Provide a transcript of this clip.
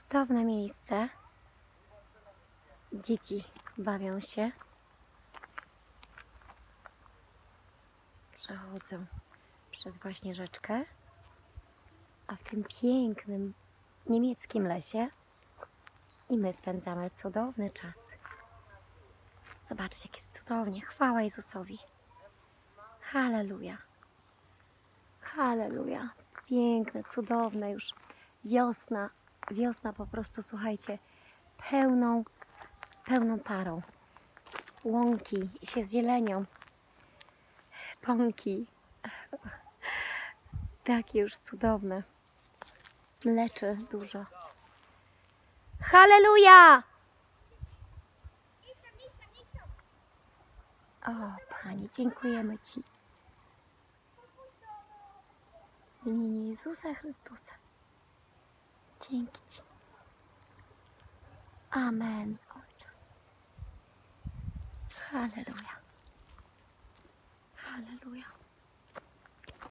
Cudowne miejsce. Dzieci bawią się. Przechodzą przez właśnie rzeczkę. A w tym pięknym niemieckim lesie i my spędzamy cudowny czas. Zobaczcie, jak jest cudownie. Chwała Jezusowi. Halleluja. Halleluja. Piękne, cudowne już. Wiosna. Wiosna po prostu, słuchajcie, pełną, pełną parą. Łąki się zielenią. Pąki. Takie już cudowne. Mleczy dużo. Halleluja! O, Pani, dziękujemy Ci. W imieniu Jezusa Chrystusa. Dzięki Ci. Amen. Ojcze. Halleluja. Halleluja.